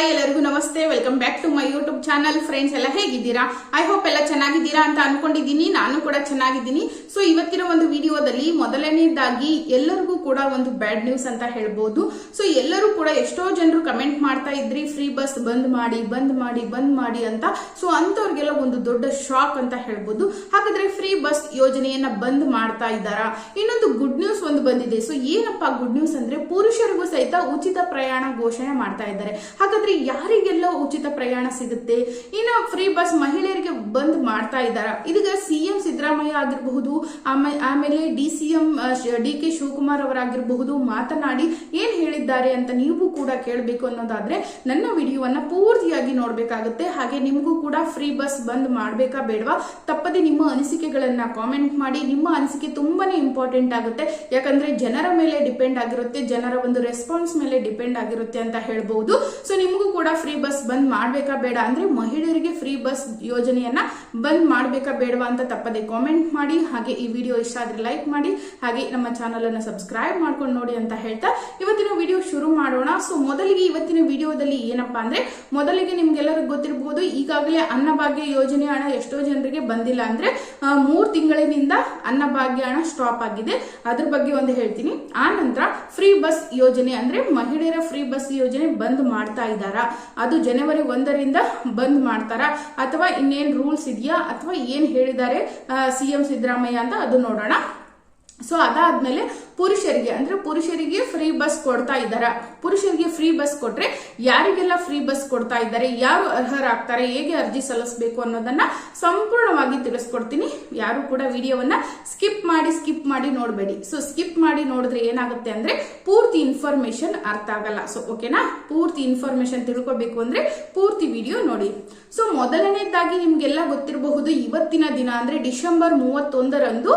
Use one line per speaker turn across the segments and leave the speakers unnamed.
Hi ಎಲ್ಲರಿಗೂ ನಮಸ್ತೆ. Welcome back to my YouTube channel friends ಎಲ್ಲ ಹೇಗಿದ್ದೀರಾ? ಐ ಹೋಪ್ ಎಲ್ಲ ಚೆನ್ನಾಗಿದ್ದೀರಾ ಅಂತ ಅನ್ಕೊಂಡಿದ್ದೀನಿ. ನಾನು ಕೂಡ ಚೆನ್ನಾಗಿದ್ದೀನಿ. ಸೊ ಇವತ್ತಿನ ಒಂದು ವಿಡಿಯೋದಲ್ಲಿ ಮೊದಲನೇದಾಗಿ ಎಲ್ಲರಿಗೂ ಕೂಡ ಒಂದು ಬ್ಯಾಡ್ ನ್ಯೂಸ್ ಅಂತ ಹೇಳ್ಬೋದು. ಸೊ ಎಲ್ಲರೂ ಕೂಡ ಎಷ್ಟೋ ಜನರು ಕಮೆಂಟ್ ಮಾಡ್ತಾ ಇದ್ರಿ ಫ್ರೀ ಬಸ್ ಬಂದ್ ಮಾಡಿ ಬಂದ್ ಮಾಡಿ ಬಂದ್ ಮಾಡಿ ಅಂತ. ಸೊ ಅಂತವ್ರಿಗೆಲ್ಲ ಒಂದು ದೊಡ್ಡ ಶಾಕ್ ಅಂತ ಹೇಳ್ಬೋದು. ಹಾಗಾದ್ರೆ ಫ್ರೀ ಬಸ್ ಯೋಜನೆಯನ್ನ ಬಂದ್ ಮಾಡ್ತಾ ಇದ್ದಾರಾ? ಇನ್ನೊಂದು ಗುಡ್ ನ್ಯೂಸ್ ಒಂದು ಬಂದಿದೆ. ಸೊ ಏನಪ್ಪಾ ಗುಡ್ ನ್ಯೂಸ್ ಅಂದ್ರೆ ಪುರುಷರಿಗೂ ಸಹಿತ ಉಚಿತ ಪ್ರಯಾಣ ಘೋಷಣೆ ಮಾಡ್ತಾ ಇದ್ದಾರೆ. ಹಾಗಾದ್ರೆ ಯಾರಿಗೆಲ್ಲ ಉಚಿತ ಪ್ರಯಾಣ ಸಿಗುತ್ತೆ? ಇನ್ನು ಫ್ರೀ ಬಸ್ ಮಹಿಳೆಯರಿಗೆ ಬಂದ್ ಮಾಡ್ತಾ ಇದ್ದಾರಾ? ಇದೀಗ ಸಿಎಂ ಸಿದ್ದರಾಮಯ್ಯ ಆಗಿರಬಹುದು, ಆಮೇ- ಆಮೇಲೆ D C M D K Shivakumar ಅವರಾಗಿರಬಹುದು ಮಾತನಾಡಿ ಏನ್ ಹೇಳಿದ್ದಾರೆ ಅಂತ ನೀವು ಕೂಡ ಕೇಳಬೇಕು ಅನ್ನೋದಾದ್ರೆ ನನ್ನ ವಿಡಿಯೋವನ್ನ ಪೂರ್ತಿಯಾಗಿ ನೋಡ್ಬೇಕಾಗುತ್ತೆ. ಹಾಗೆ ನಿಮಗೂ ಕೂಡ ಫ್ರೀ ಬಸ್ ಬಂದ್ ಮಾಡಬೇಕಾ ಬೇಡವಾ? ತಪ್ಪದೆ ನಿಮ್ಮ ಅನಿಸಿಕೆಗಳನ್ನ ಕಾಮೆಂಟ್ ಮಾಡಿ. ನಿಮ್ಮ ಅನಿಸಿಕೆ ತುಂಬಾನೇ ಇಂಪಾರ್ಟೆಂಟ್ ಆಗುತ್ತೆ. ಯಾಕಂದ್ರೆ ಜನರ ಮೇಲೆ ಡಿಪೆಂಡ್ ಆಗಿರುತ್ತೆ, ಜನರ ಒಂದು ರೆಸ್ಪಾನ್ಸ್ ಮೇಲೆ ಡಿಪೆಂಡ್ ಆಗಿರುತ್ತೆ ಅಂತ ಹೇಳ್ಬಹುದು. ಸೊ ನಿಮಗೂ ಕೂಡ ಫ್ರೀ ಬಸ್ ಬಂದ್ ಮಾಡ್ಬೇಕಾ ಬೇಡ ಅಂದ್ರೆ ಮಹಿಳೆಯರಿಗೆ ಫ್ರೀ ಬಸ್ ಯೋಜನೆಯನ್ನ ಬಂದ್ ಮಾಡ್ಬೇಕಾ ಬೇಡವಾ ಅಂತ ತಪ್ಪದೆ ಕಾಮೆಂಟ್ ಮಾಡಿ, ಹಾಗೆ ಈ ವಿಡಿಯೋ ಇಷ್ಟ ಆದ್ರೆ ಲೈಕ್ ಮಾಡಿ, ಹಾಗೆ ನಮ್ಮ ಚಾನಲ್ ಅನ್ನ ಸಬ್ಸ್ಕ್ರೈಬ್ ಮಾಡ್ಕೊಂಡು ನೋಡಿ ಅಂತ ಹೇಳ್ತಾ ಇವತ್ತಿನ ವಿಡಿಯೋ ಶುರು ಮಾಡೋಣ. ಸೊ ಮೊದಲಿಗೆ ಇವತ್ತಿನ ವಿಡಿಯೋದಲ್ಲಿ ಏನಪ್ಪಾ ಅಂದ್ರೆ ಮೊದಲಿಗೆ ನಿಮ್ಗೆಲ್ಲರಿಗೂ ಗೊತ್ತಿರಬಹುದು ಈಗಾಗಲೇ ಅನ್ನಭಾಗ್ಯ ಯೋಜನೆ ಹಣ ಎಷ್ಟೋ ಜನರಿಗೆ ಬಂದಿಲ್ಲ ಅಂದ್ರೆ ಮೂರ್ ತಿಂಗಳಿನಿಂದ ಅನ್ನಭಾಗ್ಯ ಹಣ ಸ್ಟಾಪ್ ಆಗಿದೆ. ಅದ್ರ ಬಗ್ಗೆ ಒಂದು ಹೇಳ್ತೀನಿ. ಆ ನಂತರ ಫ್ರೀ ಬಸ್ ಯೋಜನೆ ಅಂದ್ರೆ ಮಹಿಳೆಯರ ಫ್ರೀ ಬಸ್ ಯೋಜನೆ ಬಂದ್ ಮಾಡ್ತಾ ಇದ್ದಾರಾ. ಅದು ಜನವರಿ ಒಂದರಿಂದ ಬಂದ್ ಮಾಡ್ತಾರಾ. ಅಥವಾ ಇನ್ನೇನ್ ರೂಲ್ಸ್ ಇದೆಯಾ? ಅಥವಾ ಏನ್ ಹೇಳಿದ್ದಾರೆ ಸಿ ಎಂ ಸಿದ್ದರಾಮಯ್ಯ ಅಂತ ಅದು ನೋಡೋಣ. ಸೊ ಅದಾದ್ಮೇಲೆ ಪುರುಷರಿಗೆ, ಅಂದ್ರೆ ಪುರುಷರಿಗೆ ಫ್ರೀ ಬಸ್ ಕೊಡ್ತಾ ಇದ್ದಾರ ಪುರುಷರಿಗೆ ಫ್ರೀ ಬಸ್ ಕೊಟ್ರೆ ಯಾರಿಗೆಲ್ಲ ಫ್ರೀ ಬಸ್ ಕೊಡ್ತಾ ಇದ್ದಾರೆ ಯಾರು ಅರ್ಹರಾಗ್ತಾರೆ, ಹೇಗೆ ಅರ್ಜಿ ಸಲ್ಲಿಸಬೇಕು ಅನ್ನೋದನ್ನ ಸಂಪೂರ್ಣವಾಗಿ ತಿಳಿಸ್ಕೊಡ್ತೀನಿ. ಯಾರು ಕೂಡ ವಿಡಿಯೋವನ್ನ ಸ್ಕಿಪ್ ಮಾಡಿ ಸ್ಕಿಪ್ ಮಾಡಿ ನೋಡಬೇಡಿ. ಸೊ ಸ್ಕಿಪ್ ಮಾಡಿ ನೋಡಿದ್ರೆ ಏನಾಗುತ್ತೆ ಅಂದ್ರೆ ಪೂರ್ತಿ ಇನ್ಫಾರ್ಮೇಶನ್ ಅರ್ಥ ಆಗಲ್ಲ. ಸೊ ಓಕೆನಾ ಪೂರ್ತಿ ಇನ್ಫಾರ್ಮೇಶನ್ ತಿಳ್ಕೊಬೇಕು ಅಂದ್ರೆ ಪೂರ್ತಿ ವಿಡಿಯೋ ನೋಡಿ. ಸೊ ಮೊದಲನೇದಾಗಿ ನಿಮ್ಗೆಲ್ಲ ಗೊತ್ತಿರಬಹುದು, ಇವತ್ತಿನ ದಿನ ಅಂದ್ರೆ ಡಿಸೆಂಬರ್ ಮೂವತ್ತೊಂದರಂದು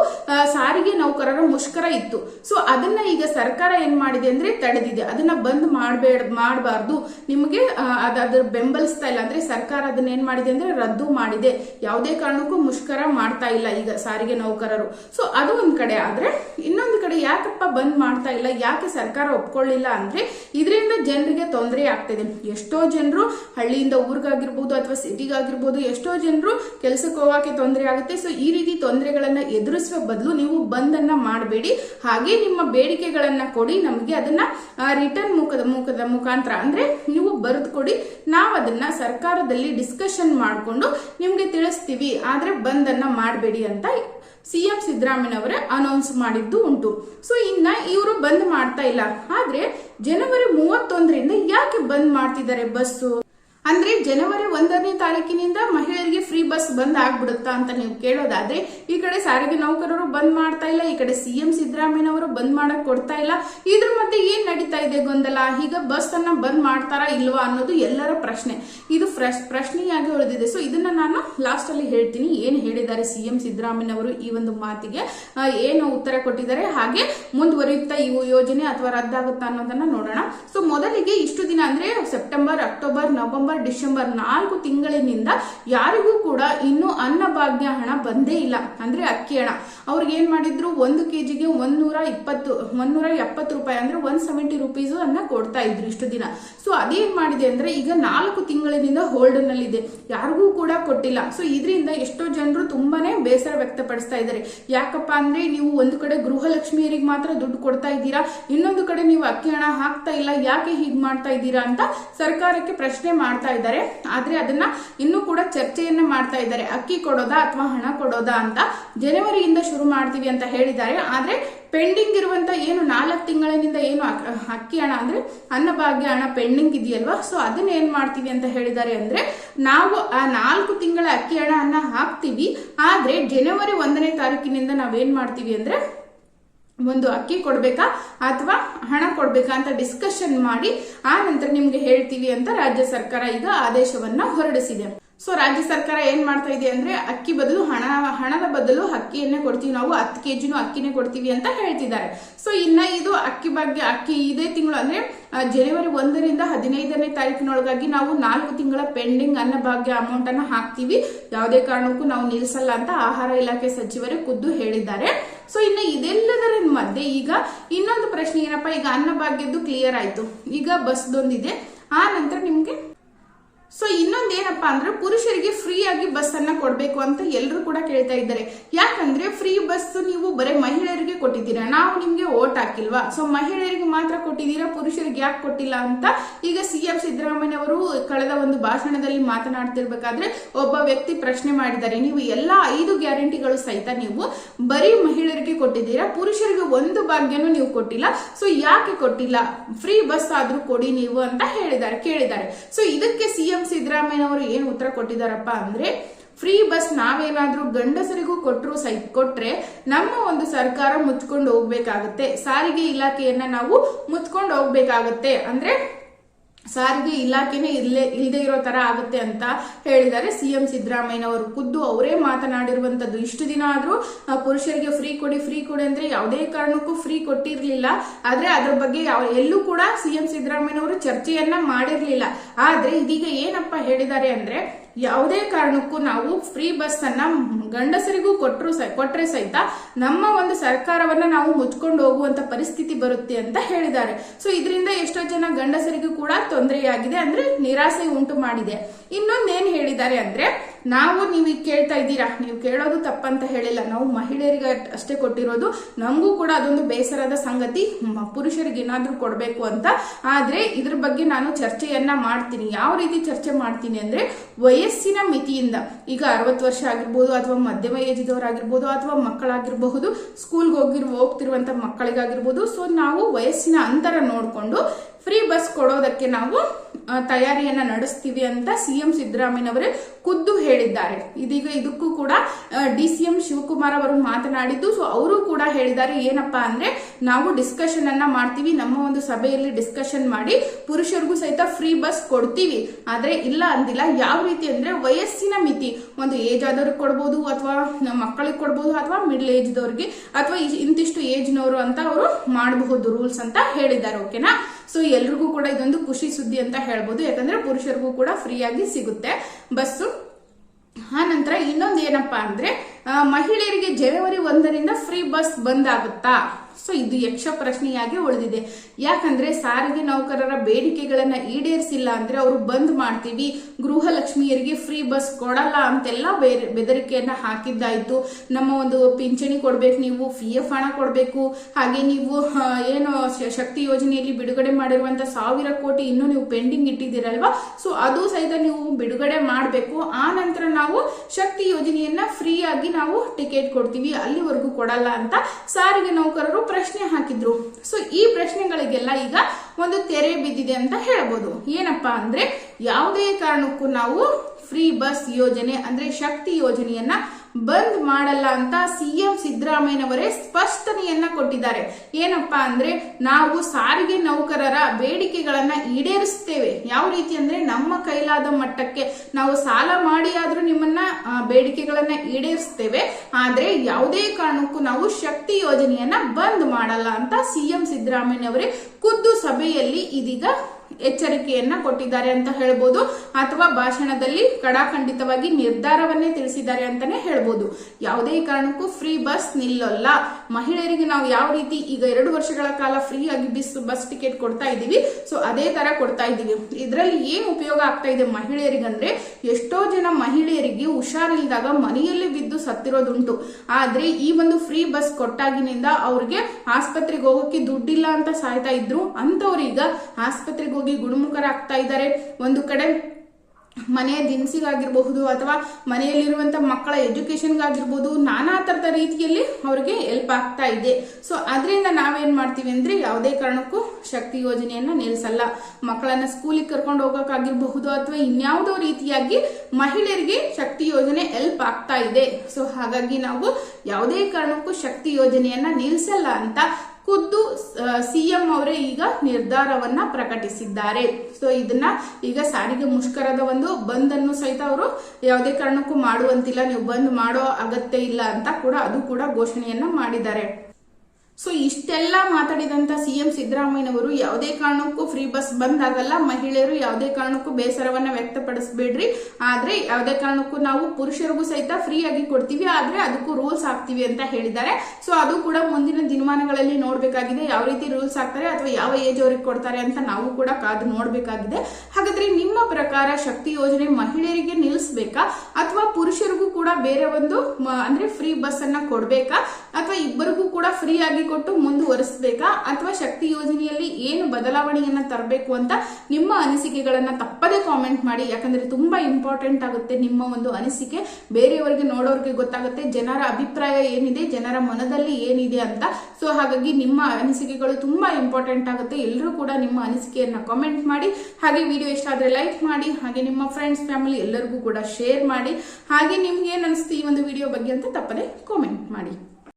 ಸಾರಿಗೆ ನೌಕರರ ಮುಷ್ಕರ ಇತ್ತು. ಸೊ ಅದನ್ನ ಈಗ ಸರ್ಕಾರ ಏನ್ ಮಾಡಿದೆ ಅಂದ್ರೆ ತಡೆದಿದೆ. ಅದನ್ನ ಬಂದ್ ಮಾಡಬೇಡ, ಮಾಡಬಾರ್ದು. ನಿಮಗೆ ಅದ್ರ ಬೆಂಬಲಿಸ್ತಾ ಇಲ್ಲ. ಅಂದ್ರೆ ಸರ್ಕಾರ ಅದನ್ನ ಏನ್ ಮಾಡಿದೆ ಅಂದ್ರೆ ರದ್ದು ಮಾಡಿದೆ. ಯಾವುದೇ ಕಾರಣಕ್ಕೂ ಮುಷ್ಕರ ಮಾಡ್ತಾ ಇಲ್ಲ ಈಗ ಸಾರಿಗೆ ನೌಕರರು. ಸೊ ಅದು ಒಂದ್ ಕಡೆ. ಆದ್ರೆ ಇನ್ನೊಂದು ಕಡೆ ಯಾಕಪ್ಪ ಬಂದ್ ಮಾಡ್ತಾ ಇಲ್ಲ? ಯಾಕೆ ಸರ್ಕಾರ ಒಪ್ಕೊಳ್ಳಿಲ್ಲ ಅಂದ್ರೆ ಇದರಿಂದ ಜನರಿಗೆ ತೊಂದರೆ ಆಗ್ತಿದೆ. ಎಷ್ಟೋ ಜನರು ಹಳ್ಳಿಯಿಂದ ಊರಿಗಾಗಿರ್ಬೋದು ಅಥವಾ ಸಿಟಿಗಾಗಿರ್ಬೋದು ಎಷ್ಟೋ ಜನರು ಕೆಲಸಕ್ಕೆ ಹೋಗಕ್ಕೆ ತೊಂದರೆ ಆಗುತ್ತೆ. ಸೊ ಈ ರೀತಿ ತೊಂದರೆಗಳನ್ನ ಎದುರಿಸುವ ಬದಲು ನೀವು ಬಂದನ್ನ ಮಾಡಬೇಡಿ. ಹಾಗೆ ನಿಮ್ಮ ಬೇಡಿಕೆಗಳನ್ನ ಕೊಡಿ. ನಮಗೆ ಅದನ್ನ ರಿಟರ್ನ್ ಮುಖದ ಮುಖದ ಮುಖಾಂತರ ಅಂದ್ರೆ ನೀವು ಬರೆದು ಕೊಡಿ ನಾವು ಅದನ್ನ ಸರ್ಕಾರದಲ್ಲಿ ಡಿಸ್ಕಷನ್ ಮಾಡಿಕೊಂಡು ನಿಮಗೆ ತಿಳಿಸ್ತೀವಿ. ಆದ್ರೆ ಬಂದನ್ನ ಮಾಡಬೇಡಿ ಅಂತ ಸಿಎಂ ಸಿದ್ದರಾಮಯ್ಯನವರೇ ಅನೌನ್ಸ್ ಮಾಡಿದ್ದು ಉಂಟು. ಸೊ ಇನ್ನ ಇವರು ಬಂದ್ ಮಾಡ್ತಾ ಇಲ್ಲ. ಆದ್ರೆ, ಜನವರಿ ಮೂವತ್ತೊಂದರಿಂದ ಯಾಕೆ ಬಂದ್ ಮಾಡ್ತಿದ್ದಾರೆ ಬಸ್ಸು? ಅಂದ್ರೆ ಜನವರಿ ಒಂದನೇ ತಾರೀಕಿನಿಂದ ಮಹಿಳೆಯರಿಗೆ ಫ್ರೀ ಬಸ್ ಬಂದ್ ಆಗ್ಬಿಡುತ್ತಾ ಅಂತ ನೀವು ಕೇಳೋದಾದ್ರೆ, ಈ ಕಡೆ ಸಾರಿಗೆ ನೌಕರರು ಬಂದ್ ಮಾಡ್ತಾ ಇಲ್ಲ, ಈ ಕಡೆ ಸಿಎಂ ಸಿದ್ದರಾಮಯ್ಯನವರು ಬಂದ್ ಮಾಡಕ್ ಕೊಡ್ತಾ ಇಲ್ಲ. ಇದ್ರ ಮಧ್ಯೆ ಏನ್ ನಡೀತಾ ಇದೆ ಗೊಂದಲ? ಈಗ ಬಸ್ ಅನ್ನ ಬಂದ್ ಮಾಡ್ತಾರಾ ಇಲ್ವಾ ಅನ್ನೋದು ಎಲ್ಲರ ಪ್ರಶ್ನೆ. ಇದು ಪ್ರಶ್ನೆಯಾಗಿ ಉಳಿದಿದೆ. ಸೊ ಇದನ್ನ ನಾನು ಲಾಸ್ಟ್ ಅಲ್ಲಿ ಹೇಳ್ತೀನಿ. ಏನ್ ಹೇಳಿದ್ದಾರೆ ಸಿಎಂ ಸಿದ್ದರಾಮಯ್ಯನವರು ಈ ಒಂದು ಮಾತಿಗೆ? ಏನು ಉತ್ತರ ಕೊಟ್ಟಿದ್ದಾರೆ? ಹಾಗೆ ಮುಂದುವರಿಯುತ್ತಾ ಇವು ಯೋಜನೆ ಅಥವಾ ರದ್ದಾಗುತ್ತಾ ಅನ್ನೋದನ್ನ ನೋಡೋಣ. ಸೊ ಮೊದಲಿಗೆ ಇಷ್ಟು ದಿನ ಅಂದ್ರೆ ಸೆಪ್ಟೆಂಬರ್, ಅಕ್ಟೋಬರ್, ನವೆಂಬರ್ ಡಿಸೆಂಬರ್ ನಾಲ್ಕು ತಿಂಗಳಿನಿಂದ ಯಾರಿಗೂ ಕೂಡ ಇನ್ನೂ ಅನ್ನಭಾಗ್ಯ ಹಣ ಬಂದೇ ಇಲ್ಲ. ಅಂದ್ರೆ ಅಕ್ಕಿ ಹಣ. ಅವ್ರಿಗೆ ಏನ್ ಮಾಡಿದ್ರು? ಒಂದು ಕೆಜಿಗೆ ಒಂದೂರ ಇಪ್ಪತ್ತು ಒಂದೂರ ಎಪ್ಪತ್ತು ರೂಪಾಯಿ ಅಂದ್ರೆ ಒನ್ ಸೆವೆಂಟಿ ರುಪೀಸ್ ಅನ್ನ ಕೊಡ್ತಾ ಇದ್ರು ಇಷ್ಟು ದಿನ. ಸೊ ಅದೇನ್ ಮಾಡಿದೆ ಅಂದ್ರೆ ಈಗ ನಾಲ್ಕು ತಿಂಗಳಿನಿಂದ ಹೋಲ್ಡ್ ನಲ್ಲಿದೆ ಯಾರಿಗೂ ಕೂಡ ಕೊಟ್ಟಿಲ್ಲ. ಸೊ ಇದರಿಂದ ಎಷ್ಟೋ ಜನರು ತುಂಬಾನೇ ಬೇಸರ ವ್ಯಕ್ತಪಡಿಸ್ತಾ ಇದ್ದಾರೆ. ಯಾಕಪ್ಪ ಅಂದ್ರೆ ನೀವು ಒಂದು ಕಡೆ ಗೃಹಲಕ್ಷ್ಮಿಯರಿಗೆ ಮಾತ್ರ ದುಡ್ಡು ಕೊಡ್ತಾ ಇದ್ದೀರಾ? ಇನ್ನೊಂದು ಕಡೆ ನೀವು ಅಕ್ಕಿ ಹಣ ಹಾಕ್ತಾ ಇಲ್ಲ. ಯಾಕೆ ಹೀಗೆ ಮಾಡ್ತಾ ಇದ್ದೀರಾ ಅಂತ ಸರ್ಕಾರಕ್ಕೆ ಪ್ರಶ್ನೆ ಮಾಡ್ತಾ ಇದ್ದಾರೆ. ಆದ್ರೆ ಅದನ್ನ ಇನ್ನೂ ಕೂಡ ಚರ್ಚೆಯನ್ನ ಮಾಡ್ತಾ ಇದ್ದಾರೆ. ಅಕ್ಕಿ ಕೊಡೋದಾ ಅಥವಾ ಹಣ ಕೊಡೋದಾ ಅಂತ ಜನವರಿಯಿಂದ ಶುರು ಮಾಡ್ತೀವಿ ಅಂತ ಹೇಳಿದ್ದಾರೆ. ಆದ್ರೆ ಪೆಂಡಿಂಗ್ ಇರುವಂತ ಏನು ನಾಲ್ಕು ತಿಂಗಳಿನಿಂದ ಏನು ಅಕ್ಕಿ ಹಣ ಅಂದ್ರೆ ಅನ್ನಭಾಗ್ಯ ಹಣ ಪೆಂಡಿಂಗ್ ಇದೆಯಲ್ವಾ? ಸೊ ಅದನ್ನ ಏನ್ ಮಾಡ್ತೀವಿ ಅಂತ ಹೇಳಿದ್ದಾರೆ ಅಂದ್ರೆ ನಾವು ಆ ನಾಲ್ಕು ತಿಂಗಳ ಅಕ್ಕಿ ಹಣವನ್ನ ಹಾಕ್ತೀವಿ. ಆದ್ರೆ ಜನವರಿ ಒಂದನೇ ತಾರೀಕಿನಿಂದ ನಾವೇನ್ ಮಾಡ್ತೀವಿ ಅಂದ್ರೆ ಒಂದು ಅಕ್ಕಿ ಕೊಡ್ಬೇಕಾ ಅಥವಾ ಹಣ ಕೊಡ್ಬೇಕಾ ಅಂತ ಡಿಸ್ಕಷನ್ ಮಾಡಿ ಆ ನಂತರ ನಿಮ್ಗೆ ಹೇಳ್ತೀವಿ ಅಂತ ರಾಜ್ಯ ಸರ್ಕಾರ ಈಗ ಆದೇಶವನ್ನ ಹೊರಡಿಸಿದೆ. ಸೊ ರಾಜ್ಯ ಸರ್ಕಾರ ಏನ್ ಮಾಡ್ತಾ ಇದೆ ಅಂದ್ರೆ ಅಕ್ಕಿ ಬದಲು ಹಣ, ಹಣದ ಬದಲು ಅಕ್ಕಿಯನ್ನೇ ಕೊಡ್ತೀವಿ. ನಾವು ಹತ್ತು ಕೆಜಿನೂ ಅಕ್ಕಿನೇ ಕೊಡ್ತೀವಿ ಅಂತ ಹೇಳ್ತಿದ್ದಾರೆ. ಸೊ ಇನ್ನ ಇದು ಅಕ್ಕಿ ಬಗ್ಗೆ, ಅಕ್ಕಿ ಇದೇ ತಿಂಗಳು ಅಂದ್ರೆ ಜನವರಿ ಒಂದರಿಂದ ಹದಿನೈದನೇ ತಾರೀಕಿನೊಳಗಾಗಿ ನಾವು ನಾಲ್ಕು ತಿಂಗಳ ಪೆಂಡಿಂಗ್ ಅನ್ನಭಾಗ್ಯ ಅಮೌಂಟ್ ಅನ್ನ ಹಾಕ್ತೀವಿ. ಯಾವುದೇ ಕಾರಣಕ್ಕೂ ನಾವು ನಿಲ್ಲಿಸಲ್ಲ ಅಂತ ಆಹಾರ ಇಲಾಖೆ ಸಚಿವರೇ ಖುದ್ದು ಹೇಳಿದ್ದಾರೆ. ಸೊ ಇನ್ನು ಇದೆಲ್ಲದರ ಮಧ್ಯೆ ಈಗ ಇನ್ನೊಂದು ಪ್ರಶ್ನೆ ಏನಪ್ಪಾ? ಈಗ ಅನ್ನಭಾಗ್ಯದ್ದು ಕ್ಲಿಯರ್ ಆಯಿತು. ಈಗ ಬಸ್ದೊಂದಿದೆ. ಆ ನಂತರ ನಿಮ್ಗೆ ಏನಪ್ಪಾ ಅಂದ್ರೆ ಪುರುಷರಿಗೆ ಫ್ರೀ ಆಗಿ ಬಸ್ ಅನ್ನ ಕೊಡಬೇಕು ಅಂತ ಎಲ್ಲರೂ ಕೂಡ ಕೇಳ್ತಾ ಇದ್ದಾರೆ. ಯಾಕಂದ್ರೆ ಫ್ರೀ ಬಸ್ ನೀವು ಬರೀ ಮಹಿಳೆಯರಿಗೆ ಕೊಟ್ಟಿದ್ದೀರಾ? ನಾವು ನಿಮ್ಗೆ ಓಟ್ ಹಾಕಿಲ್ವಾ? ಸೊ ಮಹಿಳೆಯರಿಗೆ ಮಾತ್ರ ಕೊಟ್ಟಿದ್ದೀರಾ? ಪುರುಷರಿಗೆ ಯಾಕೆ ಕೊಟ್ಟಿಲ್ಲ ಅಂತ ಈಗ ಸಿಎಂ ಸಿದ್ದರಾಮಯ್ಯ ಅವರು ಕಳೆದ ಒಂದು ಭಾಷಣದಲ್ಲಿ ಮಾತನಾಡ್ತಿರ್ಬೇಕಾದ್ರೆ ಒಬ್ಬ ವ್ಯಕ್ತಿ ಪ್ರಶ್ನೆ ಮಾಡಿದ್ದಾರೆ. ನೀವು ಎಲ್ಲಾ ಐದು ಗ್ಯಾರಂಟಿಗಳು ಸಹಿತ ನೀವು ಬರೀ ಮಹಿಳೆಯರಿಗೆ ಕೊಟ್ಟಿದ್ದೀರಾ? ಪುರುಷರಿಗೆ ಒಂದು ಭಾಗ್ಯನೂ ನೀವು ಕೊಟ್ಟಿಲ್ಲ. ಸೊ ಯಾಕೆ ಕೊಟ್ಟಿಲ್ಲ? ಫ್ರೀ ಬಸ್ ಆದ್ರೂ ಕೊಡಿ ನೀವು ಅಂತ ಹೇಳಿದ್ದಾರೆ, ಕೇಳಿದ್ದಾರೆ. ಸೊ ಇದಕ್ಕೆ ಸಿಎಂ ಸಿದ್ದರಾಮಯ್ಯ ಅವರು ಏನು ಉತ್ತರ ಕೊಟ್ಟಿದ್ದಾರಪ್ಪ ಅಂದ್ರೆ, ಫ್ರೀ ಬಸ್ ನಾವೇನಾದ್ರೂ ಗಂಡಸರಿಗೂ ಕೊಟ್ಟರು ಸೈ, ಕೊಟ್ರೆ ನಮ್ಮ ಒಂದು ಸರ್ಕಾರ ಮುಚ್ಕೊಂಡು ಹೋಗ್ಬೇಕಾಗತ್ತೆ. ಸಾರಿಗೆ ಇಲಾಖೆಯನ್ನ ನಾವು ಮುಚ್ಕೊಂಡು ಹೋಗ್ಬೇಕಾಗತ್ತೆ. ಅಂದ್ರೆ ಸಾರಿಗೆ ಇಲಾಖೆನೇ ಇಲ್ಲೇ ಇಲ್ಲದೆ ಇರೋ ತರ ಆಗುತ್ತೆ ಅಂತ ಹೇಳಿದ್ದಾರೆ. ಸಿಎಂ ಸಿದ್ದರಾಮಯ್ಯನವರು ಖುದ್ದು ಅವರೇ ಮಾತನಾಡಿರುವಂತದ್ದು. ಇಷ್ಟು ದಿನ ಆದ್ರೂ ಪುರುಷರಿಗೆ ಫ್ರೀ ಕೊಡಿ ಫ್ರೀ ಕೊಡಿ ಅಂದ್ರೆ ಯಾವುದೇ ಕಾರಣಕ್ಕೂ ಫ್ರೀ ಕೊಟ್ಟಿರಲಿಲ್ಲ. ಆದ್ರೆ ಅದ್ರ ಬಗ್ಗೆ ಎಲ್ಲೂ ಕೂಡ ಸಿಎಂ ಸಿದ್ದರಾಮಯ್ಯನವರು ಚರ್ಚೆಯನ್ನ ಮಾಡಿರಲಿಲ್ಲ. ಆದ್ರೆ ಇದೀಗ ಏನಪ್ಪ ಹೇಳಿದ್ದಾರೆ ಅಂದ್ರೆ ಯಾವುದೇ ಕಾರಣಕ್ಕೂ ನಾವು ಫ್ರೀ ಬಸ್ ಅನ್ನ ಗಂಡಸರಿಗೂ ಕೊಟ್ಟರು ಕೊಟ್ಟರೆ ಸಹಿತ ನಮ್ಮ ಒಂದು ಸರ್ಕಾರವನ್ನ ನಾವು ಮುಚ್ಕೊಂಡು ಹೋಗುವಂತ ಪರಿಸ್ಥಿತಿ ಬರುತ್ತೆ ಅಂತ ಹೇಳಿದ್ದಾರೆ. ಸೊ ಇದರಿಂದ ಎಷ್ಟೋ ಜನ ಗಂಡಸರಿಗೂ ಕೂಡ ತೊಂದರೆಯಾಗಿದೆ ಅಂದ್ರೆ ನಿರಾಸೆ ಉಂಟು ಮಾಡಿದೆ. ಇನ್ನೊಂದೇನ್ ಹೇಳಿದ್ದಾರೆ ಅಂದ್ರೆ ನಾವು ನೀವು ಕೇಳ್ತಾ ಇದ್ದೀರಾ? ನೀವು ಕೇಳೋದು ತಪ್ಪಂತ ಹೇಳಿಲ್ಲ. ನಾವು ಮಹಿಳೆಯರಿಗೆ ಅಷ್ಟೇ ಕೊಟ್ಟಿರೋದು. ನಮಗೂ ಕೂಡ ಅದೊಂದು ಬೇಸರದ ಸಂಗತಿ. ಪುರುಷರಿಗೆ ಏನಾದರೂ ಕೊಡಬೇಕು ಅಂತ. ಆದರೆ ಇದ್ರ ಬಗ್ಗೆ ನಾನು ಚರ್ಚೆಯನ್ನ ಮಾಡ್ತೀನಿ. ಯಾವ ರೀತಿ ಚರ್ಚೆ ಮಾಡ್ತೀನಿ ಅಂದರೆ ವಯಸ್ಸಿನ ಮಿತಿಯಿಂದ. ಈಗ ಅರವತ್ತು ವರ್ಷ ಆಗಿರ್ಬೋದು ಅಥವಾ ಮಧ್ಯಮ ಏಜ್ದವರಾಗಿರ್ಬೋದು ಅಥವಾ ಮಕ್ಕಳಾಗಿರಬಹುದು, ಸ್ಕೂಲ್ಗೆ ಹೋಗಿರ್ ಹೋಗ್ತಿರುವಂಥ ಮಕ್ಕಳಿಗಾಗಿರ್ಬೋದು. ಸೊ, ನಾವು ವಯಸ್ಸಿನ ಅಂತರ ನೋಡಿಕೊಂಡು ಫ್ರೀ ಬಸ್ ಕೊಡೋದಕ್ಕೆ ನಾವು ತಯಾರಿಯನ್ನು ತಯಾರಿಯನ್ನ ನಡೆಸ್ತೀವಿ ಅಂತ ಸಿ ಎಂ ಸಿದ್ದರಾಮಯ್ಯನವರೇ ಖುದ್ದು ಹೇಳಿದ್ದಾರೆ. ಇದೀಗ ಇದಕ್ಕೂ ಕೂಡ ಡಿ ಸಿ ಎಂ ಶಿವಕುಮಾರ್ ಅವರು ಮಾತನಾಡಿದ್ದು ಸೊ ಅವರು ಕೂಡ ಹೇಳಿದ್ದಾರೆ, ಏನಪ್ಪಾ ಅಂದ್ರೆ ನಾವು ಡಿಸ್ಕಷನ್ ಅನ್ನ ಮಾಡ್ತೀವಿ, ನಮ್ಮ ಒಂದು ಸಭೆಯಲ್ಲಿ ಡಿಸ್ಕಷನ್ ಮಾಡಿ ಪುರುಷರಿಗೂ ಸಹಿತ ಫ್ರೀ ಬಸ್ ಕೊಡ್ತೀವಿ. ಆದ್ರೆ ಇಲ್ಲ ಅಂದಿಲ್ಲ, ಯಾವ ರೀತಿ ಅಂದ್ರೆ ವಯಸ್ಸಿನ ಮಿತಿ. ಒಂದು ಏಜ್ ಆದವ್ರಿಗೆ ಕೊಡ್ಬೋದು, ಅಥವಾ ಮಕ್ಕಳಿಗೆ ಕೊಡ್ಬೋದು, ಅಥವಾ ಮಿಡ್ಲ್ ಏಜ್ ದವ್ರಿಗೆ, ಅಥವಾ ಇಂತಿಷ್ಟು ಏಜ್ನವರು ಅಂತ ಅವರು ಮಾಡಬಹುದು ರೂಲ್ಸ್ ಅಂತ ಹೇಳಿದ್ದಾರೆ ಓಕೆನಾ ಸೊ ಎಲ್ರಿಗೂ ಕೂಡ ಇದೊಂದು ಖುಷಿ ಸುದ್ದಿ ಅಂತ ಹೇಳ್ಬೋದು, ಯಾಕಂದ್ರೆ ಪುರುಷರಿಗೂ ಕೂಡ ಫ್ರೀ ಆಗಿ ಸಿಗುತ್ತೆ. ಬಸ್ಸು Ajá, ನಂತರ ಇನ್ನೊಂದು ಏನಪ್ಪಾ ಅಂದ್ರೆ ಮಹಿಳೆಯರಿಗೆ ಜನವರಿ ಒಂದರಿಂದ ಫ್ರೀ ಬಸ್ ಬಂದ್ ಆಗುತ್ತಾ ಸೊ ಇದು ಯಕ್ಷ ಪ್ರಶ್ನೆಯಾಗಿ ಉಳಿದಿದೆ. ಯಾಕಂದ್ರೆ ಸಾರಿಗೆ ನೌಕರರ ಬೇಡಿಕೆಗಳನ್ನ ಈಡೇರಿಸಿಲ್ಲ ಅಂದ್ರೆ ಅವರು ಬಂದ್ ಮಾಡ್ತೀವಿ ಗೃಹ ಲಕ್ಷ್ಮಿಯರಿಗೆ ಫ್ರೀ ಬಸ್ ಕೊಡಲ್ಲ ಅಂತೆಲ್ಲ ಬೆದರಿಕೆಯನ್ನ ಹಾಕಿದ್ದಾಯ್ತು. ನಮ್ಮ ಒಂದು ಪಿಂಚಣಿ ಕೊಡ್ಬೇಕು, ನೀವು ಫಿ ಎಫ್ ಹಣ ಕೊಡ್ಬೇಕು, ಹಾಗೆ ನೀವು ಏನು ಶಕ್ತಿ ಯೋಜನೆಯಲ್ಲಿ ಬಿಡುಗಡೆ ಮಾಡಿರುವಂತ ಸಾವಿರ ಕೋಟಿ ಇನ್ನೂ ನೀವು ಪೆಂಡಿಂಗ್ ಇಟ್ಟಿದ್ದೀರಲ್ವಾ? ಸೊ ಅದು ಸಹಿತ ನೀವು ಬಿಡುಗಡೆ ಮಾಡಬೇಕು. ಆ ನಂತರ ನಾವು ಶಕ್ತಿ ಯೋಜನೆಯನ್ನ ಫ್ರೀ ಆಗಿ ನಾವು ಟಿಕೆಟ್ ಕೊಡ್ತೀವಿ, ಅಲ್ಲಿವರೆಗೂ ಕೊಡಲ್ಲ ಅಂತ ಸಾರಿಗೆ ನೌಕರರು ಪ್ರಶ್ನೆ ಹಾಕಿದ್ರು. ಸೊ ಈ ಪ್ರಶ್ನೆಗಳಿಗೆಲ್ಲ ಈಗ ಒಂದು ತೆರೆ ಬಿದ್ದಿದೆ ಅಂತ ಹೇಳ್ಬೋದು. ಏನಪ್ಪಾ ಅಂದ್ರೆ, ಯಾವುದೇ ಕಾರಣಕ್ಕೂ ನಾವು ಫ್ರೀ ಬಸ್ ಯೋಜನೆ ಅಂದ್ರೆ ಶಕ್ತಿ ಯೋಜನೆಯನ್ನ ಬಂದ್ ಮಾಡಲ್ಲ ಅಂತ ಸಿಎಂ ಸಿದ್ದರಾಮಯ್ಯನವರೇ ಸ್ಪಷ್ಟನೆಯನ್ನ ಕೊಟ್ಟಿದ್ದಾರೆ. ಏನಪ್ಪಾ ಅಂದ್ರೆ ನಾವು ಸಾರಿಗೆ ನೌಕರರ ಬೇಡಿಕೆಗಳನ್ನ ಈಡೇರಿಸ್ತೇವೆ ಯಾವ ರೀತಿ ಅಂದ್ರೆ ನಮ್ಮ ಕೈಲಾದ ಮಟ್ಟಕ್ಕೆ ನಾವು ಸಾಲ ಮಾಡಿ ಆದ್ರೂ ನಿಮ್ಮನ್ನ ಬೇಡಿಕೆಗಳನ್ನ ಈಡೇರಿಸ್ತೇವೆ ಆದ್ರೆ ಯಾವುದೇ ಕಾರಣಕ್ಕೂ ನಾವು ಶಕ್ತಿ ಯೋಜನೆಯನ್ನ ಬಂದ್ ಮಾಡಲ್ಲ ಅಂತ ಸಿಎಂ ಸಿದ್ದರಾಮಯ್ಯನವರೇ ಖುದ್ದು ಸಭೆಯಲ್ಲಿ ಇದೀಗ ಎಚ್ಚರಿಕೆಯನ್ನ ಕೊಟ್ಟಿದ್ದಾರೆ ಅಂತ ಹೇಳ್ಬೋದು ಅಥವಾ ಭಾಷಣದಲ್ಲಿ ಕಡಾಖಂಡಿತವಾಗಿ ನಿರ್ಧಾರವನ್ನೇ ತಿಳಿಸಿದ್ದಾರೆ ಅಂತಾನೆ ಹೇಳ್ಬೋದು. ಯಾವುದೇ ಕಾರಣಕ್ಕೂ ಫ್ರೀ ಬಸ್ ನಿಲ್ಲಲ್ಲ. ಮಹಿಳೆಯರಿಗೆ ನಾವು ಯಾವ ರೀತಿ ಈಗ ಎರಡು ವರ್ಷಗಳ ಕಾಲ ಫ್ರೀ ಆಗಿ ಬಿಸ್ ಬಸ್ ಟಿಕೆಟ್ ಕೊಡ್ತಾ ಇದ್ದೀವಿ ಸೊ ಅದೇ ತರ ಕೊಡ್ತಾ ಇದ್ದೀವಿ. ಇದರಲ್ಲಿ ಏನು ಉಪಯೋಗ ಆಗ್ತಾ ಇದೆ ಮಹಿಳೆಯರಿಗಂದ್ರೆ ಎಷ್ಟೋ ಜನ ಮಹಿಳೆಯರಿಗೆ ಹುಷಾರಿಲ್ದಾಗ ಮನೆಯಲ್ಲಿ ಬಿದ್ದು ಸತ್ತಿರೋದುಂಟು. ಆದ್ರೆ ಈ ಒಂದು ಫ್ರೀ ಬಸ್ ಕೊಟ್ಟಾಗಿನಿಂದ ಅವ್ರಿಗೆ ಆಸ್ಪತ್ರೆಗೆ ಹೋಗೋಕೆ ದುಡ್ಡಿಲ್ಲ ಅಂತ ಸಾಯ್ತಾ ಇದ್ರು ಅಂತವ್ರೀಗ ಆಸ್ಪತ್ರೆಗೆ ಹೋಗಿ ಗುಣಮುಖರಾಗ್ತಾ ಇದ್ದಾರೆ. ಒಂದು ಕಡೆ ಮನೆಯ ದಿನಸಿಗಾಗಿರಬಹುದು ಅಥವಾ ಮನೆಯಲ್ಲಿರುವಂತ ಮಕ್ಕಳ ಎಜುಕೇಶನ್ಗಾಗಿರ್ಬೋದು ನಾನಾ ತರದ ರೀತಿಯಲ್ಲಿ ಅವ್ರಿಗೆ ಹೆಲ್ಪ್ ಆಗ್ತಾ ಇದೆ. ಸೊ ಅದರಿಂದ ನಾವೇನ್ ಮಾಡ್ತೀವಿ ಅಂದ್ರೆ ಯಾವುದೇ ಕಾರಣಕ್ಕೂ ಶಕ್ತಿ ಯೋಜನೆಯನ್ನ ನಿಲ್ಲಿಸಲ್ಲ ಮಕ್ಕಳನ್ನ ಸ್ಕೂಲಿಗೆ ಕರ್ಕೊಂಡು ಹೋಗೋಕ್ಕಾಗಿರಬಹುದು ಅಥವಾ ಇನ್ಯಾವುದೋ ರೀತಿಯಾಗಿ ಮಹಿಳೆಯರಿಗೆ ಶಕ್ತಿ ಯೋಜನೆ ಹೆಲ್ಪ್ ಆಗ್ತಾ ಇದೆ. ಸೊ ಹಾಗಾಗಿ ನಾವು ಯಾವುದೇ ಕಾರಣಕ್ಕೂ ಶಕ್ತಿ ಯೋಜನೆಯನ್ನ ನಿಲ್ಲಿಸಲ್ಲ ಅಂತ ಖುದ್ದು ಸಿಎಂ ಅವರೇ ಈಗ ನಿರ್ಧಾರವನ್ನ ಪ್ರಕಟಿಸಿದ್ದಾರೆ. ಸೊ ಇದನ್ನ ಈಗ ಸಾರಿಗೆ ಮುಷ್ಕರದ ಒಂದು ಬಂದ್ ಅನ್ನು ಸಹಿತ ಅವರು ಯಾವುದೇ ಕಾರಣಕ್ಕೂ ಮಾಡುವಂತಿಲ್ಲ. ನೀವು ಬಂದ್ ಮಾಡೋ ಅಗತ್ಯ ಇಲ್ಲ ಅಂತ ಕೂಡ ಅದು ಕೂಡ ಘೋಷಣೆಯನ್ನ ಮಾಡಿದ್ದಾರೆ. ಸೊ ಇಷ್ಟೆಲ್ಲ ಮಾತಾಡಿದಂತ ಸಿಎಂ ಸಿದ್ದರಾಮಯ್ಯನವರು ಯಾವುದೇ ಕಾರಣಕ್ಕೂ ಫ್ರೀ ಬಸ್ ಬಂದ್ ಆಗಲ್ಲ ಮಹಿಳೆಯರು ಯಾವುದೇ ಕಾರಣಕ್ಕೂ ಬೇಸರವನ್ನ ವ್ಯಕ್ತಪಡಿಸಬೇಡ್ರಿ. ಆದ್ರೆ ಯಾವುದೇ ಕಾರಣಕ್ಕೂ ನಾವು ಪುರುಷರಿಗೂ ಸಹಿತ ಫ್ರೀ ಆಗಿ ಕೊಡ್ತೀವಿ, ಆದ್ರೆ ಅದಕ್ಕೂ ರೂಲ್ಸ್ ಹಾಕ್ತಿವಿ ಅಂತ ಹೇಳಿದ್ದಾರೆ. ಸೊ ಅದು ಕೂಡ ಮುಂದಿನ ದಿನಮಾನಗಳಲ್ಲಿ ನೋಡ್ಬೇಕಾಗಿದೆ, ಯಾವ ರೀತಿ ರೂಲ್ಸ್ ಹಾಕ್ತಾರೆ ಅಥವಾ ಯಾವ ಏಜ್ ಅವ್ರಿಗೆ ಕೊಡ್ತಾರೆ ಅಂತ ನಾವು ಕೂಡ ಕಾದು ನೋಡ್ಬೇಕಾಗಿದೆ. ಹಾಗಾದ್ರೆ ನಿಮ್ಮ ಪ್ರಕಾರ ಶಕ್ತಿ ಯೋಜನೆ ಮಹಿಳೆಯರಿಗೆ ನಿಲ್ಲಿಸ್ಬೇಕಾ ಅಥವಾ ಪುರುಷರಿಗೂ ಕೂಡ ಬೇರೆ ಒಂದು ಅಂದ್ರೆ ಫ್ರೀ ಬಸ್ ಅನ್ನ ಕೊಡ್ಬೇಕಾ? ಅಥವಾ ಇಬ್ಬರಿಗೂ ಕೂಡ ಫ್ರೀ ಆಗಿ ಕೊಟ್ಟು ಮುಂದುವರಿಸಬೇಕಾ? ಅಥವಾ ಶಕ್ತಿ ಯೋಜನೆಯಲ್ಲಿ ಏನು ಬದಲಾವಣೆಯನ್ನ ತರಬೇಕು ಅಂತ ನಿಮ್ಮ ಅನಿಸಿಕೆಗಳನ್ನ ತಪ್ಪದೇ ಕಾಮೆಂಟ್ ಮಾಡಿ. ಯಾಕಂದ್ರೆ ತುಂಬಾ ಇಂಪಾರ್ಟೆಂಟ್ ಆಗುತ್ತೆ ನಿಮ್ಮ ಒಂದು ಅನಿಸಿಕೆ. ಬೇರೆಯವರಿಗೆ ನೋಡೋರಿಗೆ ಗೊತ್ತಾಗುತ್ತೆ. ಜನರ ಅಭಿಪ್ರಾಯ ಏನಿದೆ, ಜನರ ಮನದಲ್ಲಿ ಏನಿದೆ ಅಂತ. ಸೊ ಹಾಗಾಗಿ ನಿಮ್ಮ ಅನಿಸಿಕೆಗಳು ತುಂಬಾ ಇಂಪಾರ್ಟೆಂಟ್ ಆಗುತ್ತೆ. ಎಲ್ಲರೂ ಕೂಡ ನಿಮ್ಮ ಅನಿಸಿಕೆಯನ್ನ ಕಾಮೆಂಟ್ ಮಾಡಿ. ಹಾಗೆ ವಿಡಿಯೋ ಇಷ್ಟ ಆದ್ರೆ ಲೈಕ್ ಮಾಡಿ. ಹಾಗೆ ನಿಮ್ಮ ಫ್ರೆಂಡ್ಸ್ ಫ್ಯಾಮಿಲಿ ಎಲ್ಲರಿಗೂ ಕೂಡ ಶೇರ್ ಮಾಡಿ. ಹಾಗೆ ನಿಮ್ಗೆ ಏನ್ ಅನಿಸ್ತು ಈ ಒಂದು ವಿಡಿಯೋ ಬಗ್ಗೆ ಅಂತ ತಪ್ಪದೆ ಕಾಮೆಂಟ್ ಮಾಡಿ.